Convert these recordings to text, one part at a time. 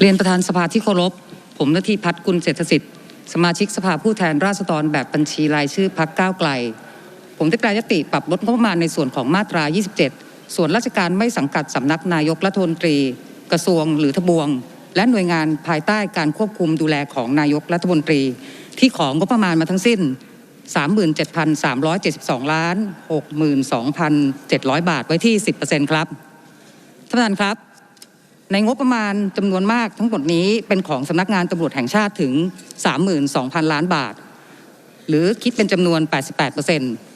เรียนประธานสภาที่เคารพ ผมนาทีพัฒน์กุลเศรษฐสิทธิ์ สมาชิกสภาผู้แทนราษฎรแบบบัญชีรายชื่อพักก้าวไกล ผมได้แปลยติปรับลดงบประมาณในส่วนของมาตรา 27 ส่วนราชการไม่สังกัดสำนักนายกรัฐมนตรี กระทรวงหรือทบวง และหน่วยงานภายใต้การควบคุมดูแลของนายกรัฐมนตรี ที่ของงบประมาณมาทั้งสิ้น 37,372 ล้าน 62,700 บาทไว้ที่ 10%ครับท่านประธานครับ ในงบประมาณจำนวนมากทั้งหมดนี้เป็นของสำนักงานตำรวจแห่งชาติถึง 32,000 ล้านบาท หรือคิดเป็นจำนวน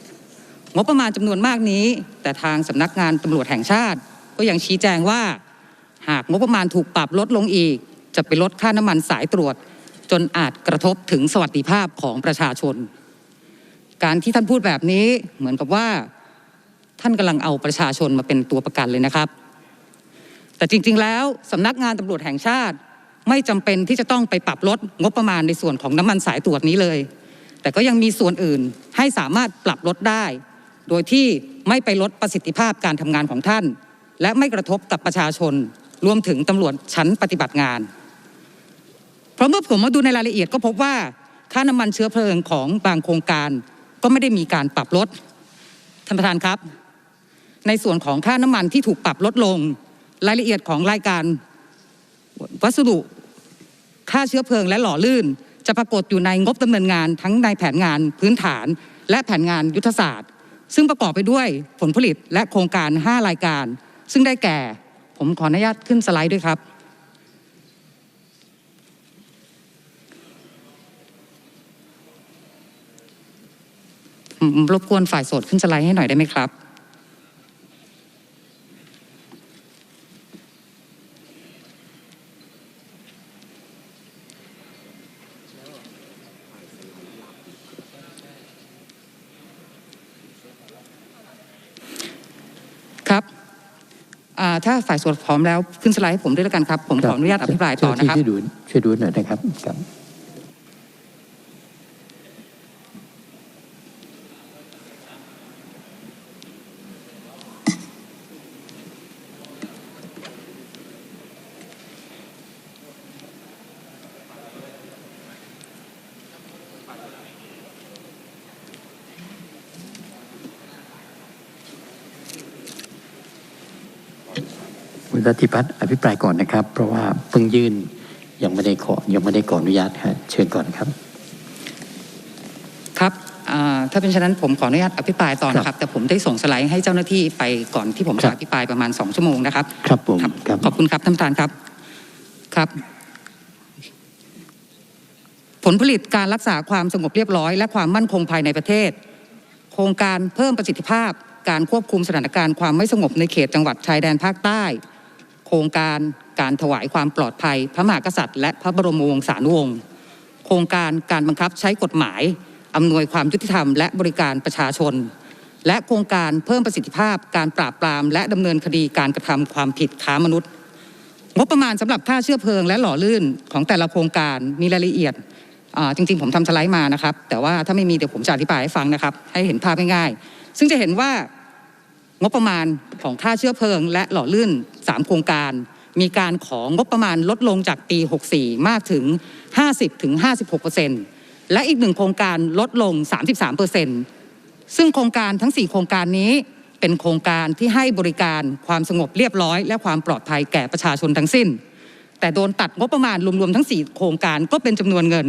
88%งบประมาณจำนวนมากนี้ แต่ทางสำนักงานตำรวจแห่งชาติ ก็ยังชี้แจงว่า หากงบประมาณถูกปรับลดลงอีก จะไปลดค่าน้ำมันสายตรวจ จนอาจกระทบถึงสวัสดิภาพของประชาชน การที่ท่านพูดแบบนี้เหมือนกับว่า ท่านกำลังเอาประชาชนมาเป็นตัวประกันเลยนะครับ แต่จริง ๆ แล้วสำนักงานตำรวจแห่งชาติ ไม่จำเป็นที่จะต้องไปปรับลดงบประมาณในส่วนของน้ำมันสายตรวจนี้เลย แต่ก็ยังมีส่วนอื่นให้สามารถปรับลดได้ โดยที่ไม่ไปลดประสิทธิภาพการทำงานของท่าน และไม่กระทบกับประชาชน รวมถึงตำรวจชั้นปฏิบัติงาน เพราะเมื่อผมมาดูในรายละเอียดก็พบว่าค่าน้ำมันเชื้อเพลิงของบางโครงการก็ไม่ได้มีการปรับลดท่านประธานครับ ในส่วนของค่าน้ำมันที่ถูกปรับลดลง รายละเอียดของรายการวัสดุค่าเชื้อเพลิงและหล่อลื่น จะปรากฏอยู่ในงบดำเนินงานทั้งในแผนงานพื้นฐาน และแผนงานยุทธศาสตร์ ซึ่งประกอบไปด้วยผลผลิตและโครงการ 5 รายการ ซึ่งได้แก่ ผมขออนุญาตขึ้นสไลด์ด้วยครับรบกวนฝ่ายโสดขึ้นสไลด์ให้หน่อยได้ไหมครับ ครับอ่าถ้าฝ่ายโสดพร้อมแล้วขึ้นสไลด์ให้ผมด้วยแล้วกันครับ ผมขออนุญาตอภิปรายต่อนะครับช่วยดูช่วยดูหน่อยนะครับ ครับคุณรัติพัฒน์อภิปรายก่อนนะครับ เพราะว่าเพิ่งยื่นยังไม่ได้ขอยังไม่ได้ขออนุญาตฮะเชิญก่อนครับ ครับอ่าถ้าเป็นฉะนั้นผมขออนุญาตอภิปรายต่อนะคครัรับบแต่ผมได้ส่งสไลด์ให้เจ้าหน้าที่ไปก่อนที่ผมครัจะบอภิปรายประมาณ 2 ชั่วโมงนะครับ ครับผมครับครับขอบคุณครับท่านประธานครับครับ ผลผลิตการรักษาความสงบเรียบร้อย และความมั่นคงภายในประเทศ โครงการเพิ่มประสิทธิภาพ การควบคุมสถานการณ์ความไม่สงบในเขตจังหวัดชายแดนภาคใต้ โครงการการถวายความปลอดภัย พระมหากษัตริย์ และพระบรมวงศานุวงศ์โครงการการบังคับใช้กฎหมายอำนวยความยุติธรรมและบริการประชาชน และโครงการเพิ่มประสิทธิภาพการปราบปราม และดำเนินคดีการกระทำความผิดค้ามนุษย์ งบประมาณสำหรับค่าเชื้อเพลิง และหล่อลื่นของแต่ละโครงการมีรายละเอียดจริงๆ ผมทำสไลด์มานะครับ แต่ว่าถ้าไม่มีเดี๋ยวผมจะอธิบายให้ฟังนะครับ ให้เห็นภาพง่ายๆ ซึ่งจะเห็นว่า งบประมาณของค่าเชื้อเพลิง และหล่อลื่น 3 โครงการ มีการของงบประมาณลดลงจากปี 64 มากถึง 50ถึง56%และอีกหนึ่งโครงการลดลง 33%ซึ่งโครงการทั้ง 4 โครงการนี้เป็นโครงการที่ให้บริการความสงบเรียบร้อย และความปลอดภัยแก่ประชาชนทั้งสิ้น แต่โดนตัดงบประมาณรวมๆทั้ง 4 โครงการก็เป็นจำนวนเงิน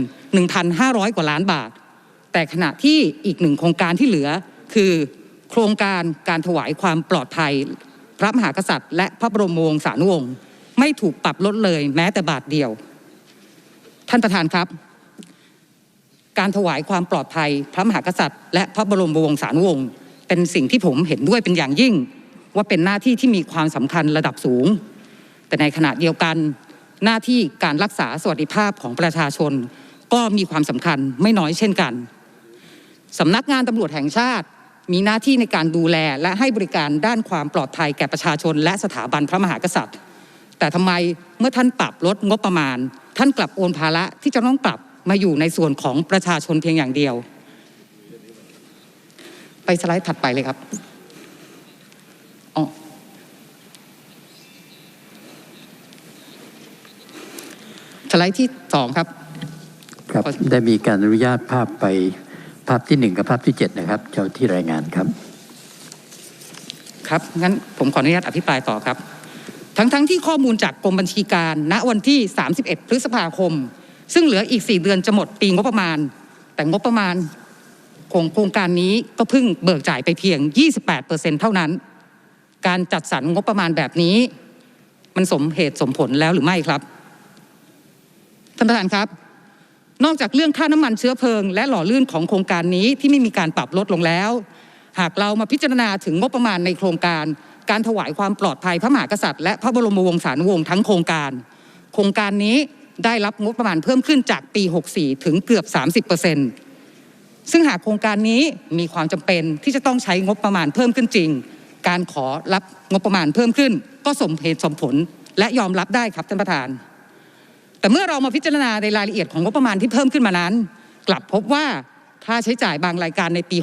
1,500 กว่าล้านบาท แต่ขณะที่อีกหนึ่งโครงการที่เหลือคือ โครงการการถวายความปลอดภัย พระมหากษัตริย์ และพระบรมวงศานุวงศ์ไม่ถูกปรับลดเลยแม้แต่บาทเดียว ท่านประธานครับ การถวายความปลอดภัย พระมหากษัตริย์ และพระบรมวงศานุวงศ์เป็นสิ่งที่ผมเห็นด้วยเป็นอย่างยิ่ง ว่าเป็นหน้าที่ที่มีความสำคัญระดับสูง แต่ในขณะเดียวกัน หน้าที่การรักษาสวัสดิภาพของประชาชน ก็มีความสำคัญไม่น้อยเช่นกันสำนักงานตำรวจแห่งชาติ มีหน้าที่ในการดูแลและให้บริการด้านความปลอดภัยแก่ประชาชน และสถาบันพระมหากษัตริย์ แต่ทำไมเมื่อท่านปรับลดงบประมาณ ท่านกลับโอนภาระที่จะต้องกลับมาอยู่ในส่วนของประชาชนเพียงอย่างเดียว ไปสไลด์ถัดไปเลยครับอ๋อสไลด์ที่สองครับครับ ได้มีการอนุญาตภาพไป ภาพที่หนึ่งกับภาพที่เจ็ดนะครับเจ้าที่รายงานครับ ครับงั้นผมขออนุญาตอภิปรายต่อครับ ทั้งๆทที่ข้อมูลจากกรมบัญชีการ ณวันที่ 31 พฤษภาคม ซึ่งเหลืออีก 4 เดือนจะหมดปีงบประมาณ แต่งบประมาณของโครงการนี้ก็เพิ่งเบิกจ่ายไปเพียง 28%เท่านั้น การจัดสรรงบประมาณแบบนี้ มันสมเหตุสมผลแล้วหรือไม่ครับท่านประธานครับ นอกจากเรื่องค่าน้ำมันเชื้อเพลิง และหล่อลื่นของโครงการนี้ที่ไม่มีการปรับลดลงแล้ว หากเรามาพิจารณาถึงงบประมาณในโครงการ การถวายความปลอดภัยพระมหากษัตริย์และพระบรมวงศานุวงศ์ทั้งโครงการ โครงการนี้ได้รับงบประมาณเพิ่มขึ้นจากปี 64 ถึงเกือบ 30%ซึ่งหากโครงการนี้มีความจำเป็นที่จะต้องใช้งบประมาณเพิ่มขึ้นจริง การขอรับงบประมาณเพิ่มขึ้น ก็สมเหตุสมผลและยอมรับได้ครับท่านประธาน แต่เมื่อเรามาพิจารณาในรายละเอียดของงบประมาณที่เพิ่มขึ้นมานั้น กลับพบว่าค่าใช้จ่ายบางรายการในปี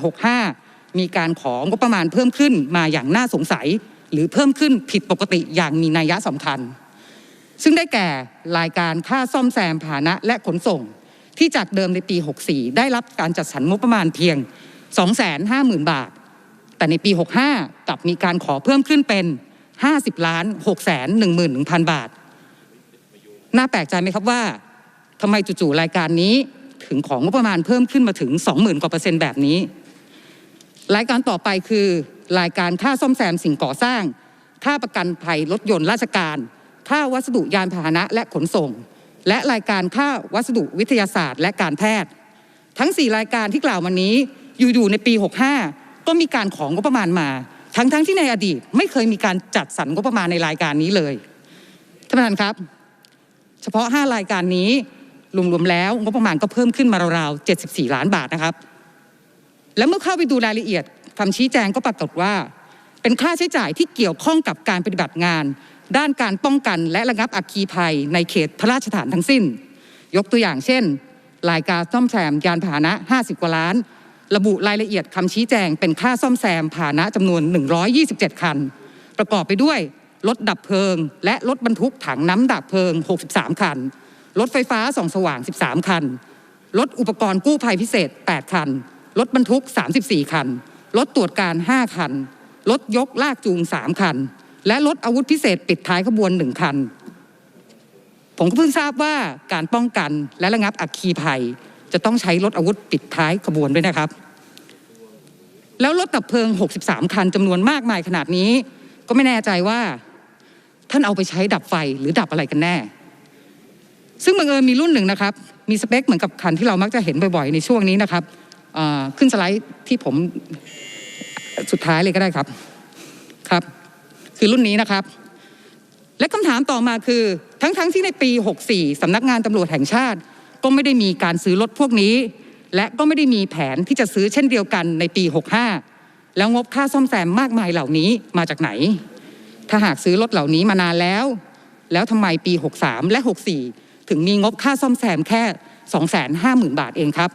65 มีการของงบประมาณเพิ่มขึ้นมาอย่างน่าสงสัย หรือเพิ่มขึ้นผิดปกติอย่างมีนัยสำคัญ ซึ่งได้แก่รายการค่าซ่อมแซมพาหนะและขนส่ง ที่จากเดิมในปี 64 ได้รับการจัดสรรงบประมาณเพียง 250,000 บาท แต่ในปี 65 กลับมีการขอเพิ่มขึ้นเป็น 50ล้าน6 1 1 0 0 0 บาท น่าแปลกใจไหมครับว่าทำไมจู่ๆรายการนี้ถึงของงบประมาณเพิ่มขึ้นมาถึง 20,000กว่าเปอร์เซ็นต์แบบนี้ รายการต่อไปคือรายการค่าซ่อมแซมสิ่งก่อสร้าง ค่าประกันภัยรถยนต์ราชการ ค่าวัสดุยานพาหนะและขนส่ง และรายการค่าวัสดุวิทยาศาสตร์ และการแพทย์ ทั้ง 4 รายการที่กล่าวมานี้อยู่ๆในปี 65 ก็มีการของงบประมาณมา ทั้งๆที่ในอดีตไม่เคยมีการจัดสรรงบประมาณในรายการนี้เลยท่านประธานครับ ฉพาะ 5 รายการนี้รวมๆแล้วงบประมาณก็เพิ่มขึ้นมาราวๆ74 ล้านบาทนะครับ แล้วเมื่อเข้าไปดูรายละเอียดคำชี้แจงก็ปรากฏว่า เป็นค่าใช้จ่ายที่เกี่ยวข้องกับการปฏิบัติงาน ด้านการป้องกันและระงับอัคคีภัย ในเขตพระราชฐานทั้งสิ้น ยกตัวอย่างเช่น รายการซ่อมแซมยานพาหนะ 50 กว่าล้าน ระบุรายละเอียดคำชี้แจง เป็นค่าซ่อมแซมพาหนะจำนวน 127 คัน ประกอบไปด้วย รถดับเพลิง และรถบรรทุกถังน้ำดับเพลิง 63 คัน รถไฟฟ้าส่องสว่าง 13 คัน รถอุปกรณ์กู้ภัยพิเศษ 8 คัน รถบรรทุก 34 คัน รถตรวจการ 5 คัน รถยกลากจูง 3 คัน และรถอาวุธพิเศษปิดท้ายขบวน 1 คัน ผมก็เพิ่งทราบว่าการป้องกันและระงับอัคคีภัย จะต้องใช้รถอาวุธปิดท้ายขบวนด้วยนะครับ แล้วรถดับเพลิง 63 คันจำนวนมากมายขนาดนี้ ก็ไม่แน่ใจว่าท่านเอาไปใช้ดับไฟหรือดับอะไรกันแน่ ซึ่งบังเอิญมีรุ่นหนึ่งนะครับ มีสเปคเหมือนกับคันที่เรามักจะเห็นบ่อยๆ ในช่วงนี้นะครับขึ้นสไลด์ที่ผมสุดท้ายเลยก็ได้ครับครับ คือรุ่นนี้นะครับ และคำถามต่อมาคือทั้งๆทที่ในปี 64สำนักงานตำรวจแห่งชาติ ก็ไม่ได้มีการซื้อรถพวกนี้ และก็ไม่ได้มีแผนที่จะซื้อเช่นเดียวกันในปี 65 แล้วงบค่าซ่อมแซมมากมายเหล่านี้มาจากไหน ถ้าหากซื้อรถเหล่านี้มานานแล้ว แล้วทำไมปี 63 และ 64 ถึงมีงบค่าซ่อมแซมแค่ 250,000 บาทเองครับ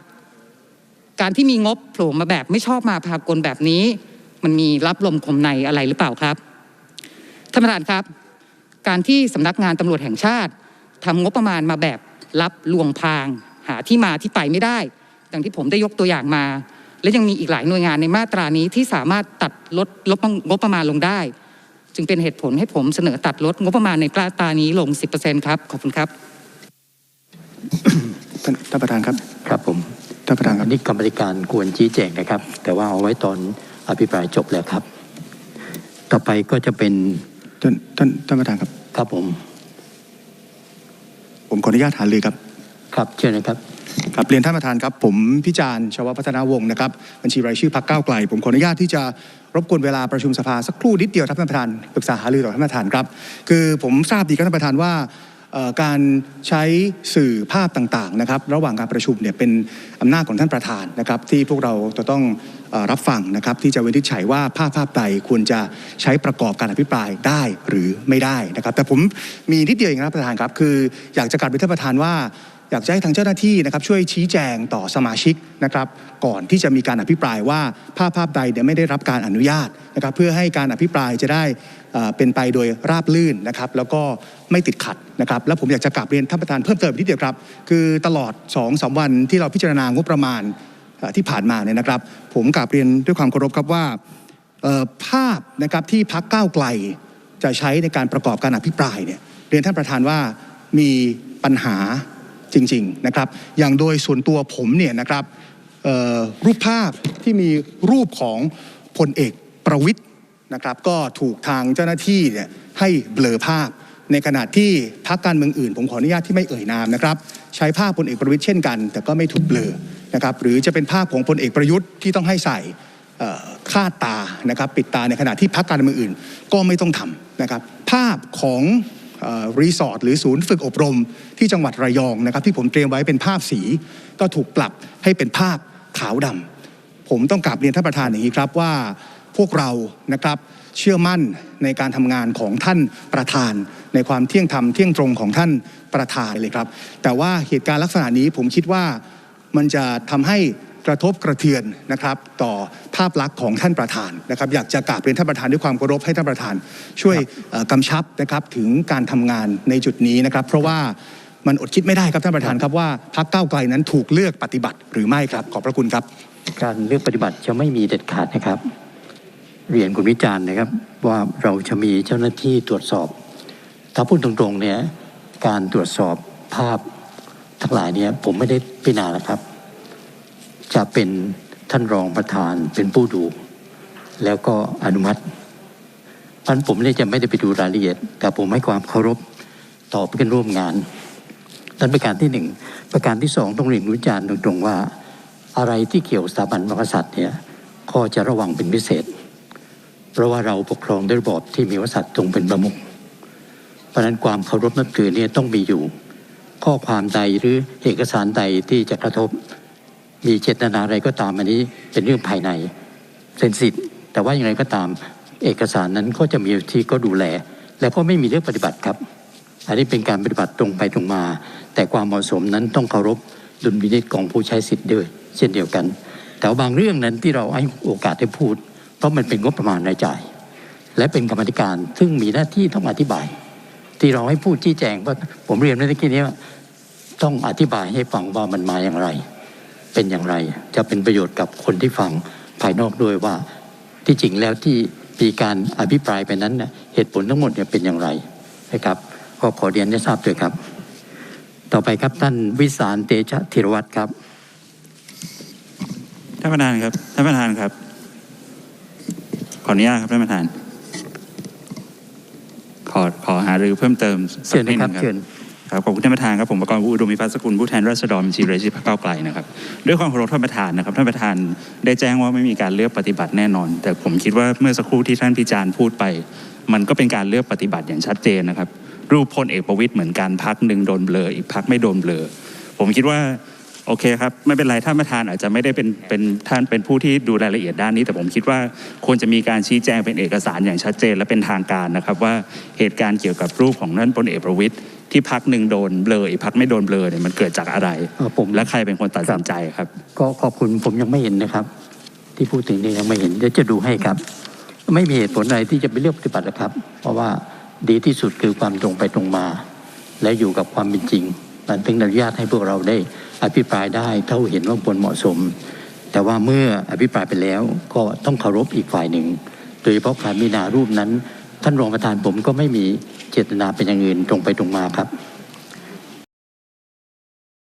การที่มีงบโผล่มาแบบไม่ชอบมาพากลแบบนี้ มันมีรับลมคมในอะไรหรือเปล่าครับท่านประธานครับ การที่สำนักงานตำรวจแห่งชาติทำงบประมาณมาแบบรับลวงพาง หาที่มาที่ไปไม่ได้ ดังที่ผมได้ยกตัวอย่างมา และยังมีอีกหลายหน่วยงานในมาตรานี้ที่สามารถตัดลดลดงบประมาณลงได้ จึงเป็นเหตุผลให้ผมเสนอตัดลดงบประมาณในมาตรานี้ลง 10%ครับขอบคุณครับท่านท่านประธานครับครับผมท่านประธานคอัรับนนี้กรรมธิการควรชี้แจงนะครับ แต่ว่าเอาไว้ตอนอภิปรายจบแล้วครับ ต่อไปก็จะเป็นท่านท่านท่านประธานครับ ครับผม ผมขออนุญาตหารือครับ ครับเชิญนะครับ ครับเรียนท่านประธานครับผมพิจารณ์ชาวพัฒนาวงศ์นะครับบัญชีรายชื่อพรรคก้าวไกล ผมขออนุญาตที่จะรบกวนเวลาประชุมสภาสักครู่นิดเดียวครับท่านประธานปรึกษาหารือต่อท่านประธานครับ คือผมทราบดีครับท่านประธานว่าการใช้สื่อภาพต่างๆนะครับระหว่างการประชุมเนี่ยเป็นอำนาจของท่านประธานนะครับ ที่พวกเราจะต้องรับฟังนะครับ ที่จะวินิจฉัยว่าภาพภาพใดควรจะใช้ประกอบการอภิปรายได้หรือไม่ได้นะครับ แต่ผมมีนิดเดียวเองครับประธานครับ คืออยากจะกลับไปท่านประธานว่า อยากจะให้ทางเจ้าหน้าที่นะครับช่วยชี้แจงต่อสมาชิกนะครับก่อนที่จะมีการอภิปรายว่าภาพภาพใดเนี่ยไม่ได้รับการอนุญาตนะครับเพื่อให้การอภิปรายจะได้เป็นไปโดยราบลื่นนะครับแล้วก็ไม่ติดขัดนะครับแล้วผมอยากจะกลับเรียนท่านประธานเพิ่มเติมนิดเดียวครับ คือตลอด2อสวันที่เราพิจารณางบประมาณที่ผ่านมาเนี่ยนะครับ ผมกลับเรียนด้วยความเคารพครับว่าภาพนะครับที่พักก้าวไกลจะใช้ในการประกอบการอภิปรายเนี่ยเรียนท่านประธานว่ามีปัญหา จริงๆนะครับ อย่างโดยส่วนตัวผมเนี่ยนะครับรูปภาพที่มีรูปของพลเอกประวิทย์นะครับ ก็ถูกทางเจ้าหน้าที่เนี่ยให้เบลอภาพ ในขณะที่พักการเมืองอื่น ผมขออนุญาตที่ไม่เอ่ยนามนะครับ ใช้ภาพพลเอกประวิทย์เช่นกัน แต่ก็ไม่ถูกเบลอนะครับหรือจะเป็นภาพของพลเอกประยุทธ์ที่ต้องให้ใส่คาดตานะครับ ปิดตาในขณะที่พักการเมืองอื่น ก็ไม่ต้องทำนะครับ ภาพของ รีสอร์ทหรือศูนย์ฝึกอบรมที่จังหวัดระยองนะครับ ที่ผมเตรียมไว้เป็นภาพสี ก็ถูกปรับให้เป็นภาพขาวดำผมต้องกลับเรียนท่านประธานอย่างนี้ครับว่าพวกเรานะครับเชื่อมั่นในการทำงานของท่านประธาน ในความเที่ยงธรรมเที่ยงตรงของท่านประธานเลยครับ แต่ว่าเหตุการณ์ลักษณะนี้ผมคิดว่ามันจะทำให้ กระทบกระเทือนนะครับต่อภาพลักษณ์ของท่านประธานนะครับ อยากจะกราบเรียนท่านประธานด้วยความเคารพให้ท่านประธาน ช่วยเอ่อกำชับนะครับถึงการทำงานในจุดนี้นะครับ เพราะว่ามันอดคิดไม่ได้ครับท่านประธานครับว่าพรรคก้าวไกลนั้นถูกเลือกปฏิบัติหรือไม่ครับ ขอบพระคุณครับ การเลือกปฏิบัติจะไม่มีเด็ดขาดนะครับ เรียนคุณวิจารณ์นะครับว่าเราจะมีเจ้าหน้าที่ตรวจสอบ ถ้าพูดตรงๆเนี่ยการตรวจสอบภาพทั้งหลายเนี่ยผมไม่ได้พิจารณานะครับ จะเป็นท่านรองประธานเป็นผู้ดู แล้วก็อนุมัติพันผมเนี่ยจะไม่ได้ไปดูรายละเอียด แต่ผมให้ความเคารพต่อเพื่อนร่วมงานนั่นประการที่หนึ่งประการที่สองต้องเรียนวิจารณ์ตรงๆว่า อะไรที่เกี่ยวสถาบันมหากษัตริย์เนี่ยก็จะระวังเป็นพิเศษ เพราะว่าเราปกครองด้วยระบอบที่มีกษัตริย์ทรงเป็นประมุขเพราะนั้นความเคารพนับถือเนี่ยต้องมีอยู่ ข้อความใดหรือเอกสารใดที่จะกระทบ มีเจตนาอะไรก็ตามอันนี้เป็นเรื่องภายในเซนสิทธิ์ แต่ว่าอย่างไรก็ตามเอกสารนั้นก็จะมีที่ก็ดูแล แล้วก็ไม่มีเรื่องปฏิบัติครับ อันนี้เป็นการปฏิบัติตรงไปตรงมา แต่ความเหมาะสมนั้นต้องเคารพดุลพินิจของผู้ใช้สิทธิ์ด้วย เช่นเดียวกัน แต่าบางเรื่องนั้นที่เราให้โอกาสได้พูด เพราะมันเป็นงบประมาณรายจ่าย และเป็นกรรมธิการซึ่งมีหน้าที่ต้องอธิบาย ที่เราให้พูดชี้แจงว่าผมเรียนเมื่อกี้นี้ว่าต้องอธิบายให้ฟังว่ามันมาอย่างไร เป็นอย่างไร จะเป็นประโยชน์กับคนที่ฟังภายนอกด้วยว่า ที่จริงแล้วที่มีการอภิปรายไปนั้นน่ะเหตุผลทั้งหมดเนี่ยเป็นอย่างไรนะครับก็ขอเรียนให้ทราบด้วยครับ ต่อไปครับท่านวิสารเตชะธีรวัตรครับท่านประธานครับท่านประธานครับ ขออนุญาตครับท่านประธาน ขอขอหารือเพิ่มเติมสัเชิญกนิดนะหคนึรับงเชิญ ครับขอบคุณท่านประธานครับผมประกรณ์วุฒิอุดมิพัฒสกุลผู้แทนราษฎรบัญชีรายชื่อพรรคก้าวไกลนะครับด้วยความเคารพท่านประธานนะครับท่านประธานได้แจ้งว่าไม่มีการเลือกปฏิบัติแน่นอน แต่ผมคิดว่าเมื่อสักครู่ที่ท่านพิจารณ์พูดไป มันก็เป็นการเลือกปฏิบัติอย่างชัดเจนนะครับ รูปพลเอกประวิตยเหมือนกันพักหนึ่งโดนเบลออีกพักไม่โดนเบลอผมคิดว่าโอเคครับไม่เป็นไรท่านประธานอาจจะไม่ได้เป็นเป็นท่านเป็นผู้ที่ดูรายละเอียดด้านนี้ แต่ผมคิดว่าควรจะมีการชี้แจงเป็นเอกสารอย่างชัดเจน และเป็นทางการนะครับ ว่าเหตุการณ์เกี่ยวกับรูปของท่นพลเอกประวิตย ที่พักหนึ่งโดนเบลออีกพักไม่โดนเบลอเนี่ยมันเกิดจากอะไรเอ่อผมและใครเป็นคนตัดสินใจครับ ก็ขอบคุณผมยังไม่เห็นนะครับ ที่พูดถึงนี่ยังไม่เห็นเดี๋ยวจะดูให้ครับ ไม่มีเหตุผลอะไรที่จะไปเลือกปฏิบัตินะครับ เพราะว่าดีที่สุดคือความตรงไปตรงมา และอยู่กับความเป็นจริงมันถึงอนุญาตให้พวกเราได้อภิปรายได้เท่าเห็นว่าควรเหมาะสม แต่ว่าเมื่ออภิปรายไปแล้วก็ต้องเคารพอีกฝ่ายหนึ่ง โดยเฉพาะการมินารูปนั้น ท่านรองประธานผมก็ไม่มีเจตนาเป็นอย่างอื่นตรงไปตรงมาครับ